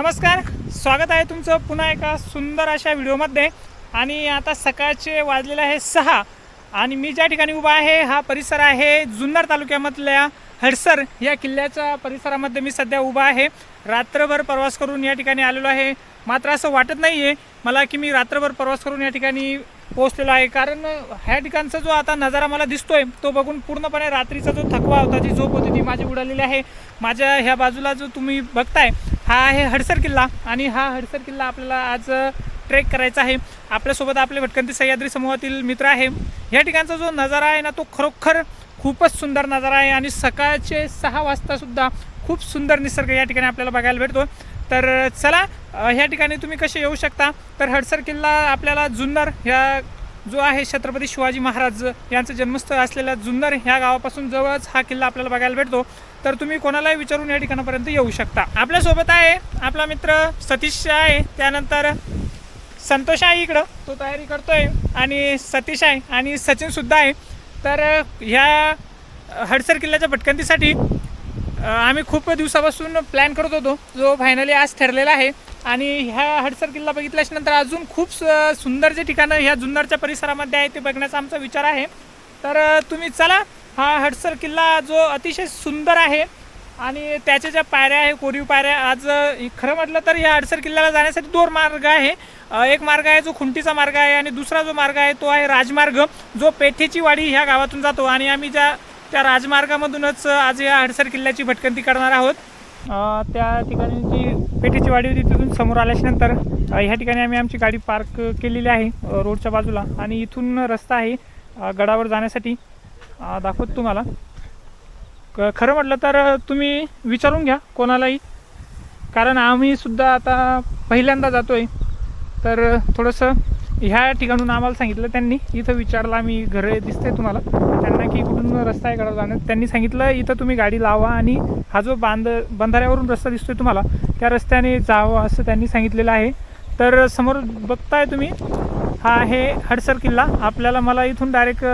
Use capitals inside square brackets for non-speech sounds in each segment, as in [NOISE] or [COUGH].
नमस्कार स्वागत आहे तुमचं पुन्हा एका सुंदर अशा व्हिडिओमध्ये. आणि आता सकाळचे वाजलेले आहे सहा आणि मी ज्या ठिकाणी उभा आहे हा परिसर आहे जुन्नर तालुक्यामधल्या हडसर या किल्ल्याच्या परिसरामध्ये मी सध्या उभा आहे. रात्रभर प्रवास करून या ठिकाणी आलेलो आहे. मात्र असं वाटत नाही आहे मला की मी रात्रभर प्रवास करून या ठिकाणी पोहोचलेलो आहे. कारण ह्या ठिकाणचा जो आता नजारा मला दिसतोय तो बघून पूर्णपणे रात्रीचा जो थकवा होता जी झोप होती ती माझी उडालेली आहे. माझ्या ह्या बाजूला जो तुम्ही बघताय हा आहे हडसर किल्ला आणि हा हडसर किल्ला आपल्याला आज ट्रेक करायचा आहे. आपल्यासोबत आपले भटकंती सह्याद्री समूहातील मित्र आहे. या ठिकाणचा जो नजारा आहे ना तो खरोखर खूपच सुंदर नजारा आहे आणि सकाळचे सहा वाजतासुद्धा खूप सुंदर निसर्ग या ठिकाणी आपल्याला बघायला भेटतो. तर चला ह्या ठिकाणी तुम्ही कसे येऊ शकता? तर हडसर किल्ला आपल्याला जुन्नर ह्या जो आहे छत्रपती शिवाजी महाराज यांचं जन्मस्थळ असलेल्या जुन्नर ह्या गावापासून जवळच हा किल्ला आपल्याला बघायला भेटतो. तर तुम्ही कोणालाही विचारून या ठिकाणापर्यंत येऊ शकता. आपल्यासोबत आहे आपला मित्र सतीश आहे. त्यानंतर संतोष आहे इकडं. तो तयारी करतोय. आणि सतीश आहे आणि सचिन सुद्धा आहे. तर ह्या हडसर किल्ल्याच्या भटकंतीसाठी आम्ही खूप दिवसापासून प्लॅन करत होतो. जो फायनली आज ठरलेला आहे. आणि ह्या हडसर किल्ला बघितल्यानंतर अजून खूप स- सुंदर जे ठिकाणं ह्या जुन्नरच्या परिसरामध्ये आहे ते बघण्याचा आमचा विचार आहे. तर तुम्ही चला हा हडसर किल्ला जो अतिशय सुंदर आहे आणि त्याच्या ज्या पायऱ्या आहे कोरीव पायऱ्या आज खरं म्हटलं तर या हडसर किल्ल्याला जाण्यासाठी दोन मार्ग आहे. एक मार्ग आहे जो खुंटीचा मार्ग आहे आणि दुसरा जो मार्ग आहे तो आहे राजमार्ग. जो पेठेची वाडी ह्या गावातून जातो आणि आम्ही ज्या त्या राजमार्गामधूनच आज या हडसर किल्ल्याची भटकंती करणार आहोत. त्या ठिकाणी जी पेठेची वाडी होती तिथून समोर आल्याच्यानंतर ह्या ठिकाणी आम्ही आमची गाडी पार्क केलेली आहे रोडच्या बाजूला. आणि इथून रस्ता आहे गडावर जाण्यासाठी. दाखवत तुम्हाला. क- खरं म्हटलं तर तुम्ही विचारून घ्या कोणालाही. कारण आम्हीसुद्धा आता पहिल्यांदा जातो आहे तर थोडंसं ह्या ठिकाणून आम्हाला सांगितलं त्यांनी. इथं विचारलं आम्ही घर दिसते तुम्हाला. त्यांना की कुठून रस्ता आहे गडावर जाण्यात. त्यांनी सांगितलं इथं तुम्ही गाडी लावा आणि हा जो बांध बंधाऱ्यावरून रस्ता दिसतोय तुम्हाला त्या रस्त्याने जावं असं त्यांनी सांगितलेलं आहे. तर समोर बघताय तुम्ही हा आहे हडसर किल्ला. आपल्याला मला इथून डायरेक्ट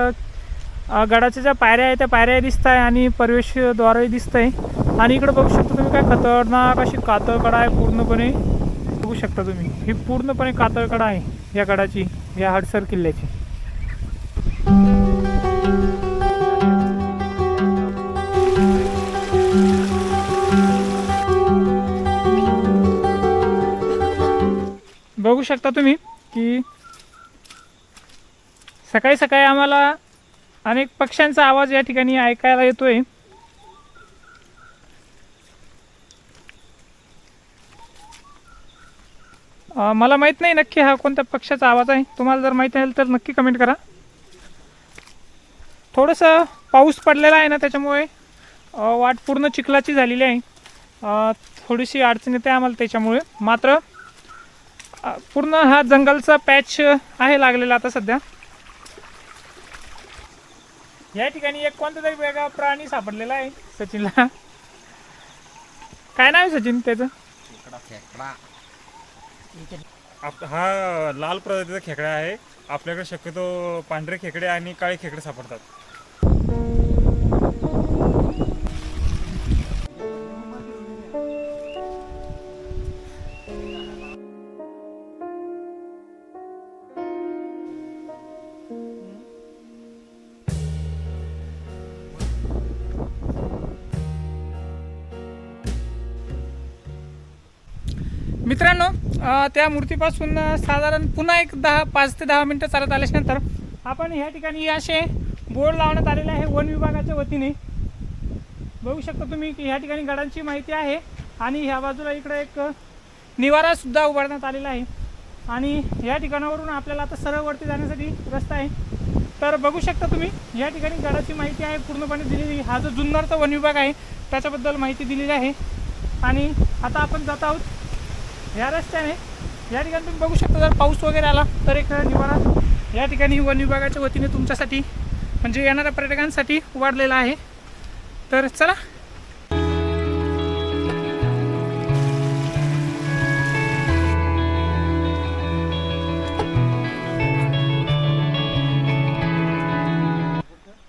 गडाच्या ज्या पायऱ्या आहे त्या पायऱ्या दिसत आहे आणि प्रवेशद्वारही दिसत आहे आणि इकडे बघू शकता तुम्ही काय खतरनाक अशी कातळकडा आहे पूर्णपणे. बघू शकता तुम्ही. ही पूर्णपणे कातळकडा आहे. या गडाची या हडसर किल्ल्याची. बघू शकता तुम्ही की सकाळी सकाळी आम्हाला अनेक पक्ष्यांचा आवाज या ठिकाणी ऐकायला येतोय. मला माहीत नाही नक्की हा कोणत्या पक्षाचा आवाज आहे. तुम्हाला जर माहीत असेल तर नक्की कमेंट करा. थोडंसं पाऊस पडलेला आहे ना त्याच्यामुळे वाट पूर्ण चिखलाची झालेली आहे. थोडीशी अडचण येते आम्हाला त्याच्यामुळे. मात्र पूर्ण हा जंगलचा पॅच आहे लागलेला आता सध्या. या ठिकाणी एक कोणता तरी वेगळा प्राणी सापडलेला आहे सचिनला. काय नाव आहे सचिन त्याचं? आप हा लाल प्रजातीचा खेकडा आहे. आपल्याकडे शक्यतो पांढरे खेकडे आणि काळे खेकडे सापडतात. मित्रांनो त्या मूर्तीपासून साधारण पुन्हा एक दहा पाच ते दहा मिनटं चालत आल्याच्यानंतर आपण ह्या ठिकाणी असे बोर्ड लावण्यात आलेले आहे वन विभागाच्या वतीने. बघू शकता तुम्ही की ह्या ठिकाणी गडांची माहिती आहे आणि ह्या बाजूला इकडे एक निवारासुद्धा उभारण्यात आलेला आहे. आणि या ठिकाणावरून आपल्याला आता सरळ वरती जाण्यासाठी रस्ता आहे. तर बघू शकता तुम्ही या ठिकाणी गडाची माहिती आहे पूर्णपणे दिलेली हा जो जुन्नरचा वन विभाग आहे त्याच्याबद्दल माहिती दिलेली आहे. आणि आता आपण जात आहोत या रस्त्याने या ठिकाणी तुम्ही बघू शकता जर पाऊस वगैरे आला तर एक निवारा या ठिकाणी वन विभागाच्या वतीने तुमच्यासाठी म्हणजे येणाऱ्या पर्यटकांसाठी वाढलेला आहे. तर चला.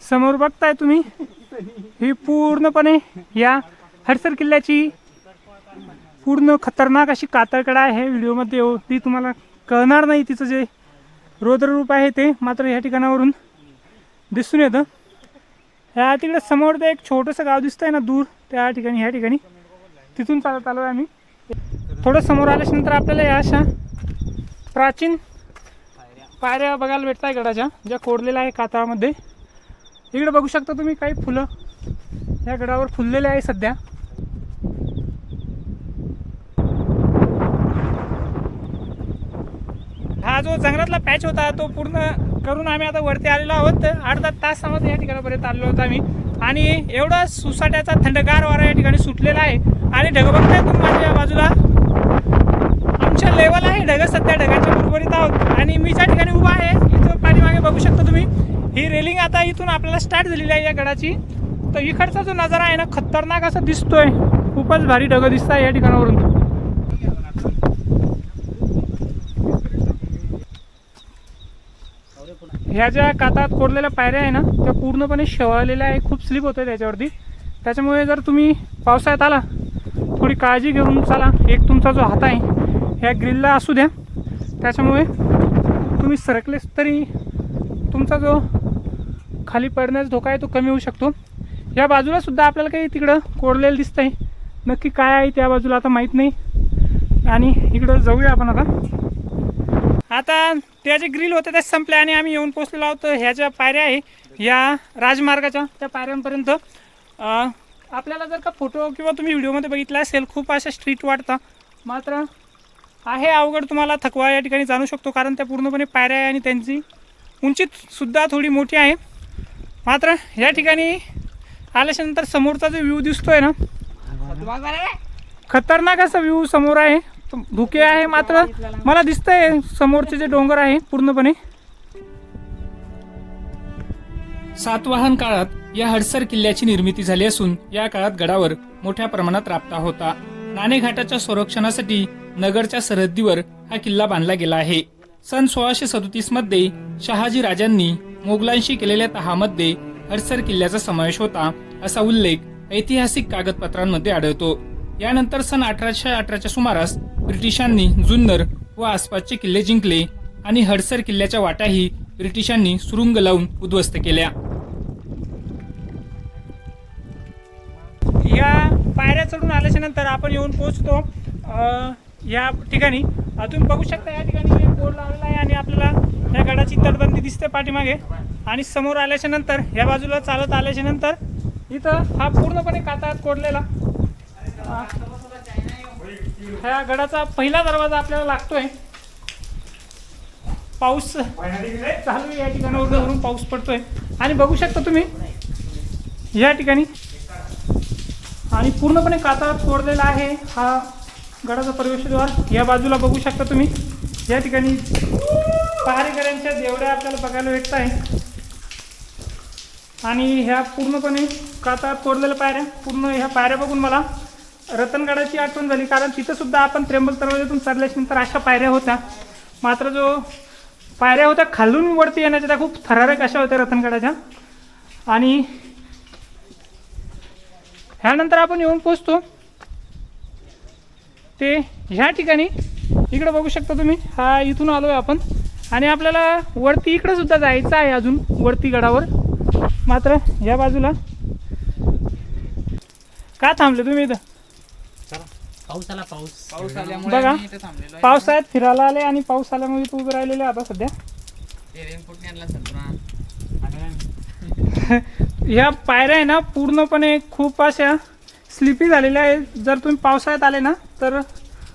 समोर बघताय तुम्ही ही पूर्णपणे या हडसर किल्ल्याची पूर्ण खतरनाक अशी कातळकडा आहे व्हिडिओमध्ये येऊ ती तुम्हाला कळणार नाही तिचं जे रौद्ररूप आहे ते मात्र ह्या ठिकाणावरून दिसून येतं. ह्या तिकडे समोर ते एक छोटंसं गाव दिसतं आहे ना दूर. त्या ठिकाणी ह्या ठिकाणी. तिथून चालत आलो आहे आम्ही. थोडं समोर आल्याच्यानंतर आपल्याला या अशा प्राचीन पायऱ्या बघायला भेटत आहे गडाच्या ज्या कोरलेल्या आहे कातळामध्ये. इकडे बघू शकता तुम्ही काही फुलं. या गडावर फुललेले आहे सध्या. हा जो जंगलातला पॅच होता तो पूर्ण करून आम्ही आता वरती आलेलो आहोत. अर्धा तासामध्ये या ठिकाणापर्यंत आलेलो होतो आम्ही. आणि एवढा सुसाट्याचा थंडगार वारा या ठिकाणी सुटलेला आहे. आणि ढग बघताय तुम्ही माझ्या बाजूला? आमच्या लेवल आहे ढग सध्या ढगाच्या बरोबरीत आहोत. आणि मी ज्या ठिकाणी उभा आहे इथं पाठीमागे बघू शकता तुम्ही. ही रेलिंग आता इथून आपल्याला स्टार्ट झालेली आहे या गडाची. तर इकडचा जो नजारा आहे ना खतरनाक असा दिसतोय. खूपच भारी ढग दिसत आहे या ठिकाणावरून. ह्या ज्या कातात कोरलेल्या पायऱ्या आहे ना त्या पूर्णपणे शेवाळलेल्या आहे खूप स्लिप होतं त्याच्यावरती. त्याच्यामुळे जर तुम्ही पावसाळ्यात आला थोडी काळजी घेऊन चाला. एक तुमचा जो हात आहे ह्या ग्रिलला असू द्या. त्याच्यामुळे तुम्ही सरकलेस तरी तुमचा जो खाली पडण्याचा धोका आहे तो कमी होऊ शकतो. या बाजूला सुद्धा आपल्याला काही तिकडं कोरलेलं दिसतं आहे नक्की काय आहे त्या बाजूला आता माहीत नाही. आणि इकडं जाऊया आपण आता. आता त्या जे ग्रिल होते ते संपले आणि आम्ही येऊन पोचलेलो आहोत ह्या ज्या पायऱ्या आहे या राजमार्गाच्या त्या पायऱ्यांपर्यंत आपल्याला जर का फोटो किंवा तुम्ही व्हिडिओमध्ये बघितला असेल खूप अशा स्ट्रीट वाटतं मात्र आहे अवघड तुम्हाला थकवा या ठिकाणी जाणू शकतो कारण त्या पूर्णपणे पायऱ्या आहे आणि त्यांची उंचीसुद्धा थोडी मोठी आहे मात्र या ठिकाणी आल्याच्यानंतर समोरचा जो व्ह्यू दिसतोय ना खतरनाक असा व्ह्यू समोर आहे धुके आहे मात्र मला दिसतंय समोरचे जे डोंगर आहे पूर्णपणे. सातवाहन काळात या हडसर किल्ल्याची निर्मिती झाली असून या काळात गडावर मोठ्या प्रमाणात राबता होता. नाणेघाटाच्या संरक्षणासाठी नगरच्या सरहद्दीवर हा किल्ला बांधला गेला आहे. सन सोळाशे सदोतीसमध्ये शहाजी राजांनी मोगलांशी केलेल्या तहामध्ये हडसर किल्ल्याचा समावेश होता असा उल्लेख ऐतिहासिक कागदपत्रांमध्ये आढळतो. यानंतर सन अठराशे अठराच्या सुमारास ब्रिटिशांनी जुन्नर व आसपासचे किल्ले जिंकले आणि हडसर किल्ल्याच्या वाटाही ब्रिटिशांनी सुरुंग लावून उद्ध्वस्त केल्या. या पायऱ्या चढून आल्याच्यानंतर आपण येऊन पोहोचतो या ठिकाणी. अजून तुम्ही बघू शकता या ठिकाणी बोर्ड लावलेला आहे आणि आपल्याला या गडाची तटबंदी दिसते पाठीमागे. आणि समोर आल्याच्यानंतर या बाजूला चालत आल्याच्यानंतर इथं हा पूर्णपणे कातात कोरलेला ह्या गडाचा पहिला दरवाजा आपल्याला लागतोय. पाऊस चालू आहे या ठिकाणावर धरून पाऊस पडतोय. आणि बघू शकता तुम्ही या ठिकाणी आणि पूर्णपणे कातळात तोडलेला आहे हा गडाचा प्रवेशद्वार. या बाजूला बघू शकता तुम्ही या ठिकाणी पहारेकऱ्यांच्या देवड्या आपल्याला बघायला भेटत आहे आणि ह्या पूर्णपणे काता तोडलेल्या पायऱ्या पूर्ण ह्या पायऱ्या बघून मला रतनगडाची आठवण झाली कारण तिथं सुद्धा आपण त्र्यंबक दरवाज्यातून चढल्याच्यानंतर अशा पायऱ्या होत्या. मात्र जो पायऱ्या होत्या खालून वरती येण्याच्या त्या खूप थरारक अशा होत्या रतनगडाच्या. आणि ह्यानंतर आपण येऊन पोचतो ते ह्या ठिकाणी इकडं बघू शकता तुम्ही हा इथून आलो आहे आपण. आणि आपल्याला वरती इकडंसुद्धा जायचं आहे अजून वरती गडावर. मात्र या बाजूला. का थांबले तुम्ही इथं? पाऊस आला पाऊस. पाऊस आल्यामुळे बघा. आम्ही इथे थांबलेलो आहे. पावसाळ्यात फिरायला आले आणि पाऊस आल्यामुळे तू उभे राहिलेले आता सध्या. ते रेनकोट आणला सतरा ह्या [LAUGHS] पायऱ्या आहे ना पूर्णपणे खूप अशा स्लिपी झालेल्या आहेत. जर तुम्ही पावसाळ्यात आले ना तर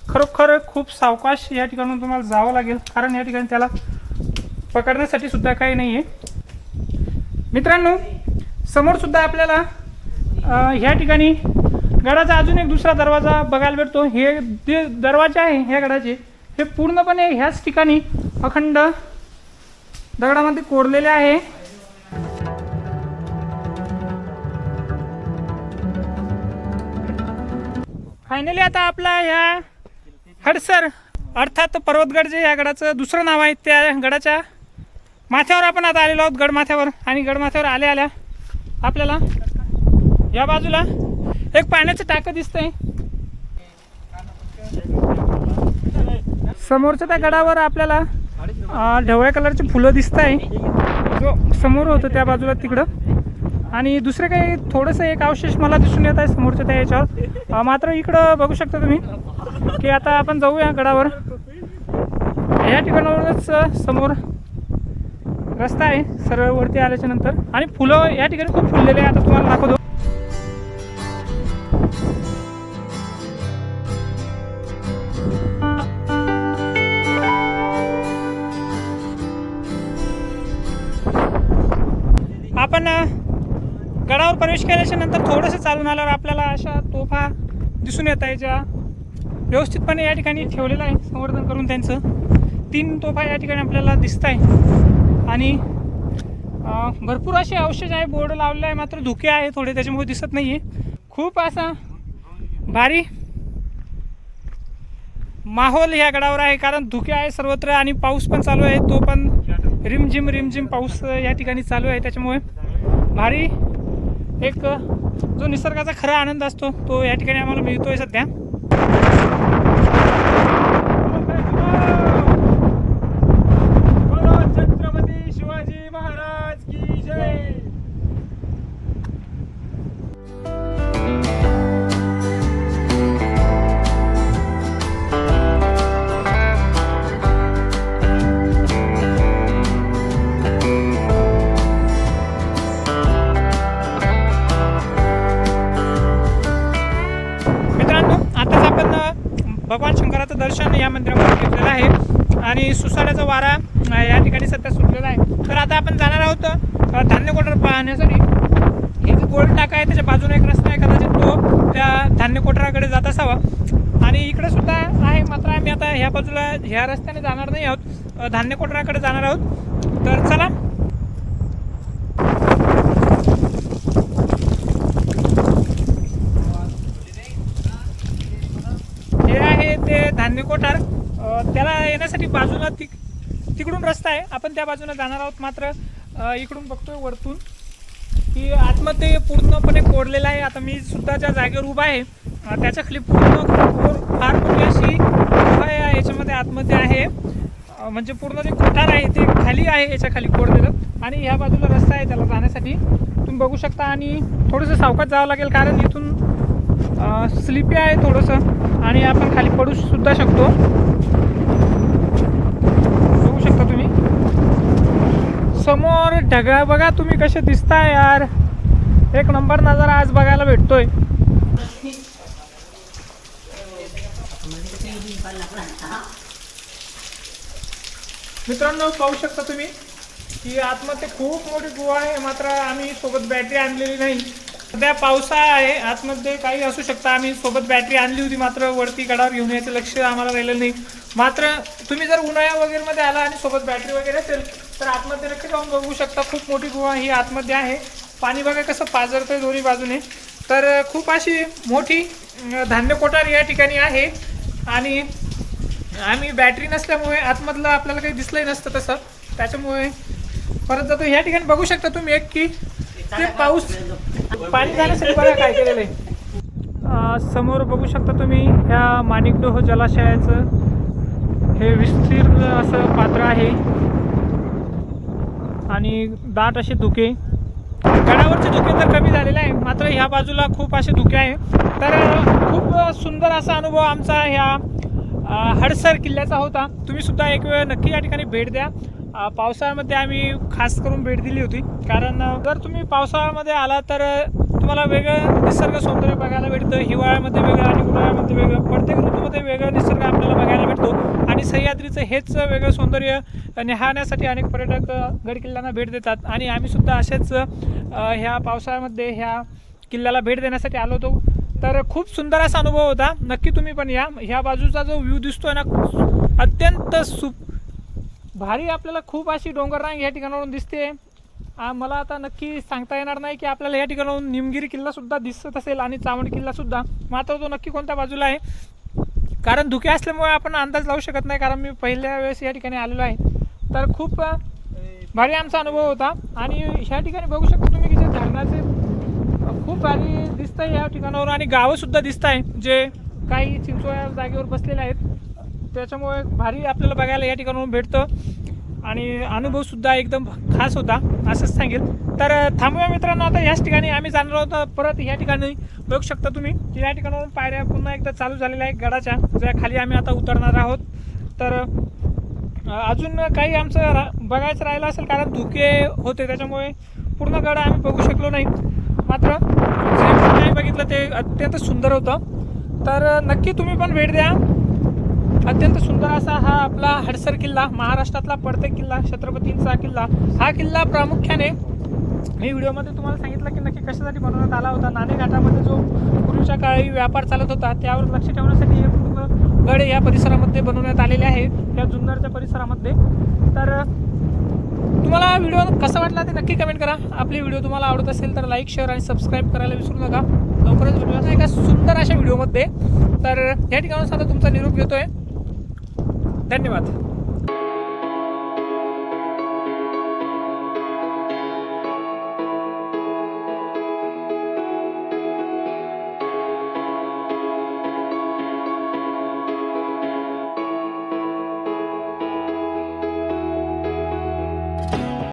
खरोखर खूप सावकाश या ठिकाणून तुम्हाला जावं लागेल. कारण या ठिकाणी त्याला पकडण्यासाठी सुद्धा काही नाही आहे मित्रांनो समोर सुद्धा आपल्याला अं, ह्या ठिकाणी गडाचा अजून एक दुसरा दरवाजा बघायला भेटतो. हे जे दरवाजे आहे ह्या गडाचे हे पूर्णपणे ह्याच ठिकाणी अखंड दगडामध्ये कोरलेले आहे. फायनली आता आपला ह्या हडसर अर्थात पर्वतगड जे या गडाचं दुसरं नाव आहे त्या गडाच्या माथ्यावर आपण आता आलेलो आहोत गडमाथ्यावर. आणि गडमाथ्यावर आल्या आल्या आपल्याला या बाजूला एक पाण्याचं टाक दिसतंय. समोरच्या त्या गडावर आपल्याला ढवळ्या कलरची फुलं दिसत आहे जो समोर होतं त्या बाजूला तिकडं. आणि दुसरे काही थोडंसं एक अवशेष मला दिसून येत आहे समोरच्या त्या याच्यावर. मात्र इकडं बघू शकता तुम्ही की आता आपण जाऊया गडावर. या ठिकाणावरच समोर रस्ता आहे सरळ वरती आल्याच्यानंतर. आणि फुलं या ठिकाणी खूप फुललेले आहे आता तुम्हाला दाखवतो. आपण गडावर प्रवेश केल्याच्यानंतर थोडंसं चालून आल्यावर आपल्याला अशा तोफा दिसून येत आहे ज्या व्यवस्थितपणे या ठिकाणी ठेवलेलं आहे संवर्धन करून त्यांचं. तीन तोफा या ठिकाणी आपल्याला दिसत आहे आणि भरपूर असे अवशेष आहे बोर्ड लावलेला आहे मात्र धुके आहे थोडे त्याच्यामुळे दिसत नाही आहे खूप असा भारी माहोल ह्या गडावर आहे कारण धुके आहे सर्वत्र आणि पाऊस पण चालू आहे तो पण रिमझिम रिमझिम पाऊस या ठिकाणी चालू आहे त्याच्यामुळे भारी एक जो निसर्गाचा खरा आनंद असतो तो या ठिकाणी आम्हाला मिळतो आहे सध्या. भगवान दर्शन या मंदिरामध्ये घेतलेलं आहे. आणि सुसाऱ्याचा वारा या ठिकाणी सध्या सुटलेला आहे. तर आता आपण जाणार आहोत धान्य कोठार पाहण्यासाठी. हे जे गोल टाका आहे त्याच्या बाजूने एक रस्ता आहे कदाचित तो त्या धान्य कोठाराकडे जात असावा. आणि इकडे सुद्धा आहे मात्र आम्ही आता ह्या बाजूला ह्या रस्त्याने जाणार नाही आहोत. धान्य कोठाराकडे जाणार आहोत. तर चला हे आहे ते धान्य कोठार अ, त्याला येण्यासाठी बाजूला तिक तिकडून रस्ता आहे. आपण त्या बाजूला जाणार आहोत. मात्र इकडून बघतोय वरतून की आतमध्ये पूर्णपणे कोरलेलं आहे. आता मी सुद्धा ज्या जागेवर उभा आहे अ, त्याच्याखाली पूर्ण फार मोठी अशी गुहा आहे याच्यामध्ये आतमध्ये आहे. म्हणजे पूर्ण जे कोठार आहे ते खाली आहे याच्या खाली कोरलेलं. आणि ह्या बाजूला रस्ता आहे त्याला जाण्यासाठी. तुम्ही बघू शकता आणि थोडंसं सावकाश जावं लागेल कारण इथून स्लिपी आहे थोडंसं. आणि आपण खाली पडू सुद्धा शकतो बघू शकता तुम्ही समोर ढगा बघा तुम्ही कसे दिसताय यार. एक नंबर नजारा आज बघायला भेटतोय. मित्रांनो पाहू शकता तुम्ही की आतमध्ये खूप मोठी गुहा आहे मात्र आम्ही सोबत बॅटरी आणलेली नाही. सध्या पावसाळा आहे आतमध्ये काही असू शकतं. आम्ही सोबत बॅटरी आणली होती मात्र वरती गडावर घेऊन यायचं लक्ष आम्हाला राहिलं नाही. मात्र तुम्ही जर उन्हाळ्या वगैरे मध्ये आला आणि सोबत बॅटरी वगैरे असेल तर आतमध्ये नक्की जाऊन बघू शकता. खूप मोठी गुहा ही आतमध्ये आहे. पाणी बघा कसं पाझरतंय दोन्ही बाजूने. तर खूप अशी मोठी धान्य कोठार या ठिकाणी आहे. आणि आम्ही बॅटरी नसल्यामुळे आतमधलं आपल्याला काही दिसलंही नसतं तसं. त्याच्यामुळे परत जातो. ह्या ठिकाणी बघू शकता तुम्ही एक की ते पाऊस पाणी जाण्यासाठी बघा काय केलेलं आहे. समोर बघू शकता तुम्ही ह्या माणिकडोह जलाशयाचं. हे विस्तीर्ण असं पात्र आहे. आणि दाट असे धुके. गडावरचे धुके तर कमी झालेले आहे. मात्र ह्या बाजूला खूप असे धुके आहे. तर खूप सुंदर असा अनुभव आमचा ह्या हडसर किल्ल्याचा होता. तुम्ही सुद्धा एक वेळ नक्की या ठिकाणी भेट द्या. पावसाळ्यामध्ये आम्ही खास करून भेट दिली होती. कारण जर तुम्ही पावसाळ्यामध्ये आला तर तुम्हाला वेगळं निसर्ग सौंदर्य बघायला भेटतं. हिवाळ्यामध्ये वेगळं आणि उन्हाळ्यामध्ये वेगळं. प्रत्येक ऋतूमध्ये वेगळं निसर्ग आपल्याला बघायला भेटतो. आणि सह्याद्रीचं हेच वेगळं सौंदर्य निहाळण्यासाठी अनेक पर्यटक गडकिल्ल्यांना गड किल्ल्यांना भेट देतात. आणि आम्हीसुद्धा असेच ह्या पावसाळ्यामध्ये ह्या किल्ल्याला भेट देण्यासाठी आलो होतो. तर खूप सुंदर असा अनुभव होता. नक्की तुम्ही पण या. ह्या बाजूचा जो व्ह्यू दिसतोय ना अत्यंत सु भारी आपल्याला खूप अशी डोंगररांग या ठिकाणावरून दिसते. मला आता नक्की सांगता येणार नाही की आपल्याला या ठिकाणाहून निमगिरी किल्लासुद्धा दिसत असेल आणि चावण किल्लासुद्धा मात्र तो नक्की कोणत्या बाजूला आहे? कारण धुके असल्यामुळे आपण अंदाज लावू शकत नाही कारण मी पहिल्या वेळेस या ठिकाणी आलेलो आहे. तर खूप भारी आमचा अनुभव होता. आणि ह्या ठिकाणी बघू शकता तुम्ही की जे धरणाचे खूप भारी दिसतं आहे या ठिकाणावर. आणि गावंसुद्धा दिसत आहे जे काही चिंचोळ्या जागेवर बसलेले आहेत. त्याच्यामुळे भारी आपल्याला बघायला या ठिकाणाहून भेटतं. आणि अनुभवसुद्धा एकदम खास होता असंच सांगेल. तर थांबूया मित्रांनो आता याच ठिकाणी आम्ही जाणार आहोत. परत या ठिकाणी बघू शकता तुम्ही की या ठिकाणावरून पायऱ्या पुन्हा एकदा चालू झालेल्या आहे गडाच्या ज्या खाली आम्ही आता उतरणार आहोत. तर अजून काही आमचं रा बघायचं राहिलं असेल कारण धुके होते त्याच्यामुळे पूर्ण गड आम्ही बघू शकलो नाही. मात्र जे काही बघितलं ते अत्यंत सुंदर होतं. तर नक्की तुम्ही पण भेट द्या. अत्यंत सुंदर असा हा आपला हडसर किल्ला महाराष्ट्रातला पडते किल्ला छत्रपतींचा किल्ला. हा किल्ला प्रामुख्याने मी व्हिडिओमध्ये तुम्हाला सांगितलं की नक्की कशासाठी बनवण्यात आला होता नाणे घाटामध्ये जो पूर्वीच्या काळी व्यापार चालत होता त्यावर लक्ष ठेवण्यासाठी हे पूर्ण गड या परिसरामध्ये बनवण्यात आलेले आहे या जुन्नरच्या परिसरामध्ये. तर तुम्हाला व्हिडिओ कसा वाटला ते नक्की कमेंट करा. आपले व्हिडिओ तुम्हाला आवडत असेल तर लाईक शेअर आणि सबस्क्राईब करायला विसरू नका. लवकरच व्हिडिओ एका सुंदर अशा व्हिडिओमध्ये. तर या ठिकाणी आता तुमचा निरोप घेतोय. धन्यवाद.